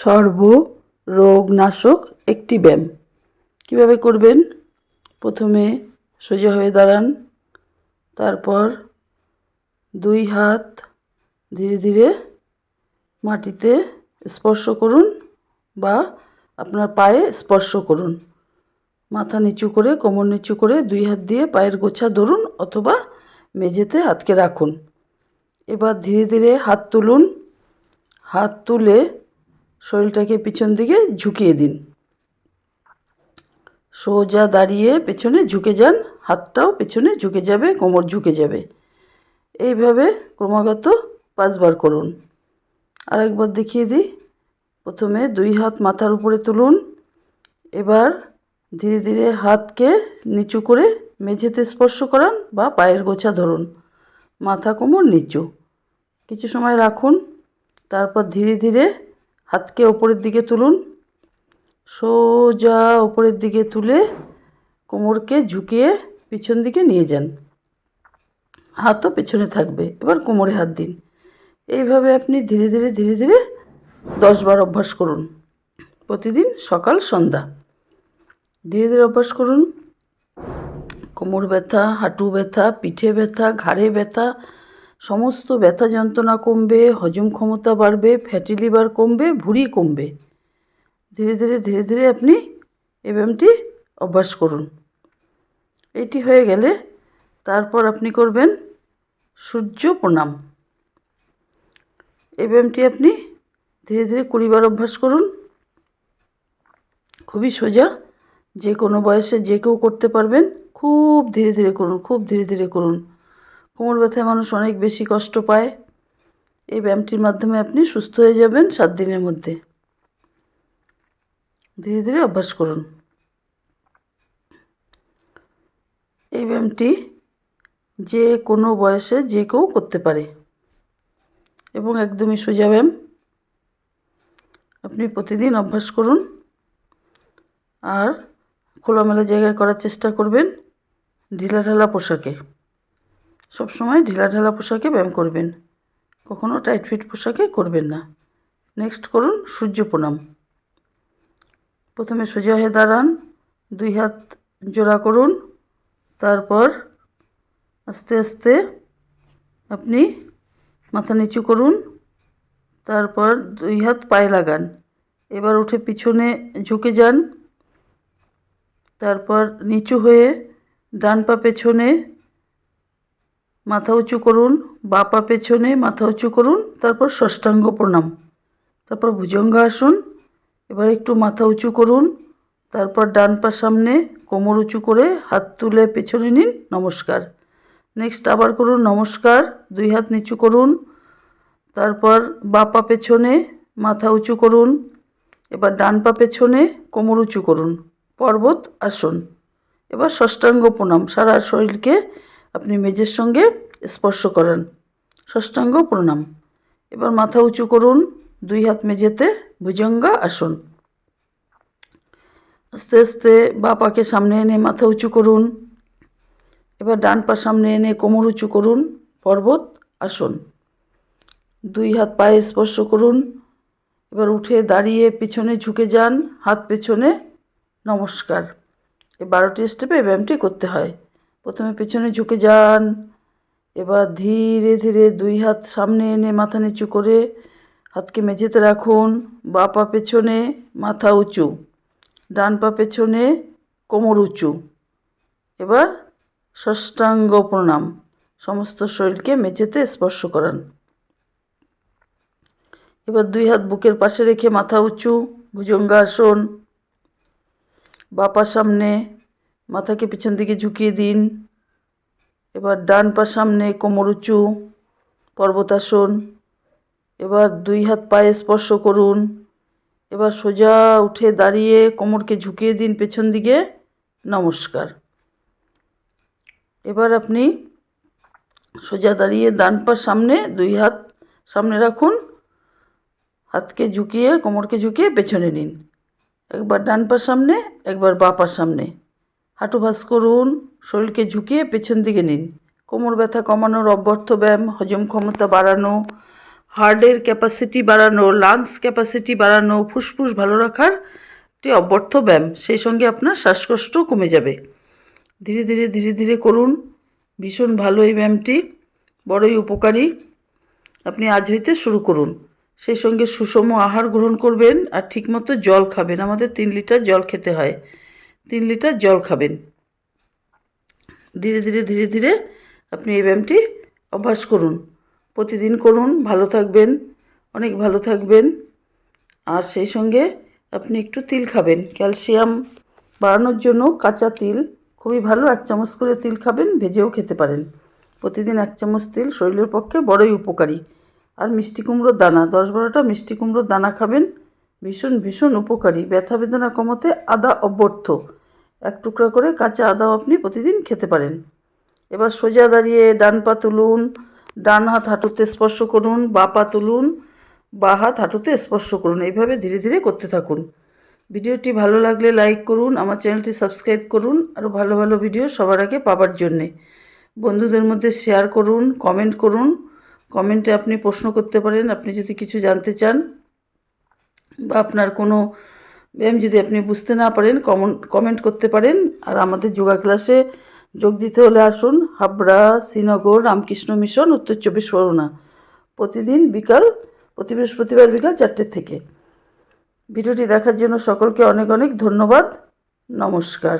সর্বরোগনাশক একটি ব্যায়াম। কীভাবে করবেন? প্রথমে সোজা হয়ে দাঁড়ান। তারপর দুই হাত ধীরে ধীরে মাটিতে স্পর্শ করুন বা আপনার পায়ে স্পর্শ করুন। মাথা নিচু করে, কোমর নিচু করে দুই হাত দিয়ে পায়ের গোছা ধরুন অথবা মেঝেতে হাতকে রাখুন। এবার ধীরে ধীরে হাত তুলুন। হাত তুলে শরীরটাকে পিছন দিকে ঝুঁকিয়ে দিন। সোজা দাঁড়িয়ে পেছনে ঝুঁকে যান, হাতটাও পেছনে ঝুঁকে যাবে, কোমর ঝুঁকে যাবে। এইভাবে ক্রমাগত পাঁচবার করুন। আরেকবার দেখিয়ে দিই। প্রথমে দুই হাত মাথার উপরে তুলুন। এবার ধীরে ধীরে হাতকে নিচু করে মেঝেতে স্পর্শ করান বা পায়ের গোছা ধরুন। মাথা কোমর নিচু। কিছু সময় রাখুন। তারপর ধীরে ধীরে হাতকে ওপরের দিকে তুলুন। সোজা ওপরের দিকে তুলে কোমরকে ঝুঁকিয়ে পিছন দিকে নিয়ে যান। হাতও পেছনে থাকবে। এবার কোমরে হাত দিন। এইভাবে আপনি ধীরে ধীরে ধীরে ধীরে দশ বার অভ্যাস করুন। প্রতিদিন সকাল, সন্ধ্যা। ধীরে ধীরে অভ্যাস করুন। কোমর ব্যথা, হাঁটু ব্যথা, পিঠে ব্যথা, ঘাড়ে ব্যথা সমস্ত ব্যথা যন্ত্রণা কমবে, হজম ক্ষমতা বাড়বে ফ্যাটি লিভার কমবে, ভুঁড়ি কমবে। ধীরে ধীরে ধীরে ধীরে আপনি এই ব্যায়ামটি অভ্যাস করুন। এটি হয়ে গেলে তারপর আপনি করবেন সূর্য প্রণাম। এই ব্যায়ামটি আপনি ধীরে ধীরে কুড়িবার অভ্যাস করুন। খুবই সোজা, যে কোনো বয়সে যে কেউ করতে পারবেন, খুব ধীরে ধীরে করুন, খুব ধীরে ধীরে করুন। কোমর ব্যথায় মানুষ অনেক বেশি কষ্ট পায়। এই ব্যায়ামটির মাধ্যমে আপনি সুস্থ হয়ে যাবেন সাত দিনের মধ্যে। ধীরে ধীরে অভ্যাস করুন। এই ব্যায়ামটি যে কোনো বয়সে যে কেউ করতে পারে। এবং একদমই সোজা ব্যায়াম। আপনি প্রতিদিন অভ্যাস করুন। আর খোলামেলা জায়গায় করার চেষ্টা করবেন। ঢিলাঢালা পোশাকে। সবসময় ঢিলাঢালা পোশাকে ব্যায়াম করবেন। কখনো টাইট ফিট পোশাকে করবেন না। নেক্সট করুন সূর্য প্রণাম। প্রথমে সোজা হয়ে দাঁড়ান, দুই হাত জোড়া করুন, তারপর আস্তে আস্তে আপনি মাথা নিচু করুন, তারপর দুই হাত পায়ে লাগান। এবার উঠে পিছনে ঝুঁকে যান, তারপর নিচু হয়ে ডান পা পেছনে মাথা উঁচু করুন, বা পা পেছনে মাথা উঁচু করুন, তারপর ষষ্ঠাঙ্গ প্রণাম। তারপর ভুজঙ্গাসন এবার একটু মাথা উঁচু করুন, তারপর ডান পা সামনে কোমর উঁচু করে হাত তুলে পেছনে নিন, নমস্কার। নেক্সট আবার করুন, নমস্কার, দুই হাত নিচু করুন, তারপর বা পা পেছনে মাথা উঁচু করুন, এবার ডান পা পেছনে কোমর উঁচু করুন, পর্বত আসন। এবার ষষ্ঠাঙ্গ প্রণাম, সারা শরীরকে আপনি মেঝের সঙ্গে স্পর্শ করান। ষষ্ঠাঙ্গ প্রণাম। এবার মাথা উঁচু করুন, দুই হাত মেঝেতে ভুজঙ্গা আসন। আস্তে আস্তে বা পাকে সামনে এনে মাথা উঁচু করুন। এবার ডান পা সামনে এনে কোমর উঁচু করুন, পর্বত আসন। দুই হাত পায়ে স্পর্শ করুন। এবার উঠে দাঁড়িয়ে পিছনে ঝুঁকে যান, হাত পেছনে নমস্কার। এই বারোটি স্টেপে ব্যায়ামটি করতে হয়। প্রথমে পেছনে ঝুঁকে যান, এবার ধীরে ধীরে দুই হাত সামনে এনে মাথা নিচু করে হাতকে মেঝেতে রাখুন। বা পা পেছনে, মাথা উঁচু। ডান পা পেছনে, কোমর উঁচু। এবার ষষ্ঠাঙ্গ প্রণাম। সমস্ত শরীরকে মেঝেতে স্পর্শ করান। এবার দুই হাত বুকের পাশে রেখে মাথা উঁচু, ভুজঙ্গাসন। বাপা সামনে মাথাকে পিছন দিকে ঝুঁকিয়ে দিন। এবার ডান পা সামনে কোমর উঁচু, পর্বতাসন। এবার দুই হাত পায়ে স্পর্শ করুন। এবার সোজা উঠে দাঁড়িয়ে কোমরকে ঝুঁকিয়ে দিন পেছন দিকে। নমস্কার। এবার আপনি সোজা দাঁড়িয়ে ডান পা সামনে দুই হাত সামনে রাখুন। হাতকে ঝুঁকিয়ে, কোমরকে ঝুঁকিয়ে পেছনে নিন। একবার ডান পা সামনে, একবার বা পা সামনে। হাঁটু ভাস করুন, শরীরকে ঝুঁকিয়ে পেছন দিকে নিন। কোমর ব্যথা কমানোর অব্যর্থ ব্যায়াম, হজম ক্ষমতা বাড়ানো, হার্টের ক্যাপাসিটি বাড়ানো, লাংস ক্যাপাসিটি বাড়ানো, ফুসফুস ভালো রাখার একটি অব্যর্থ ব্যায়াম, সেই সঙ্গে আপনার শ্বাসকষ্টও কমে যাবে। ধীরে ধীরে ধীরে ধীরে করুন। ভীষণ ভালো এই ব্যায়ামটি, বড়ই উপকারী। আপনি আজ হইতে শুরু করুন। সেই সঙ্গে সুষম আহার গ্রহণ করবেন আর ঠিকমতো জল খাবেন। আমাদের তিন লিটার জল খেতে হয়। তিন লিটার জল খাবেন। ধীরে ধীরে ধীরে ধীরে আপনি এই ব্যায়ামটি অভ্যাস করুন। প্রতিদিন করুন, ভালো থাকবেন, অনেক ভালো থাকবেন। আর সেই সঙ্গে আপনি একটু তিল খাবেন। ক্যালসিয়াম বাড়ানোর জন্য কাঁচা তিল, খুবই ভালো, এক চামচ করে তিল খাবেন, ভেজেও খেতে পারেন। প্রতিদিন এক চামচ তিল শরীরের পক্ষে বড়ই উপকারী। আর মিষ্টি কুমড়োর দানা, দশ বারোটা মিষ্টি কুমড়োর দানা খাবেন, ভীষণ ভীষণ উপকারী। ব্যথা বেদনা কমাতে আদা অব্যর্থ এক টুকরা করে কাঁচা আদাও আপনি প্রতিদিন খেতে পারেন। এবার সোজা দাঁড়িয়ে ডান পা তুলুন, ডান হাত হাঁটুতে স্পর্শ করুন, বা পা তুলুন, বা হাত হাঁটুতে স্পর্শ করুন। এইভাবে ধীরে ধীরে করতে থাকুন। ভিডিওটি ভালো লাগলে লাইক করুন, আমার চ্যানেলটি সাবস্ক্রাইব করুন, আরও ভালো ভালো ভিডিও সবার আগে পাবার জন্যে। বন্ধুদের মধ্যে শেয়ার করুন, কমেন্ট করুন। কমেন্টে আপনি প্রশ্ন করতে পারেন, আপনি যদি কিছু জানতে চান বা আপনার কোনো ব্যায়াম যদি আপনি বুঝতে না পারেন কমন কমেন্ট করতে পারেন। আর আমাদের যোগা ক্লাসে যোগ দিতে হলে আসুন। হাবড়া, শ্রীনগর, রামকৃষ্ণ মিশন, উত্তর চব্বিশ পরগনা। প্রতিদিন বিকাল, প্রতি বৃহস্পতিবার বিকাল চারটের থেকে। ভিডিওটি দেখার জন্য সকলকে অনেক অনেক ধন্যবাদ। নমস্কার।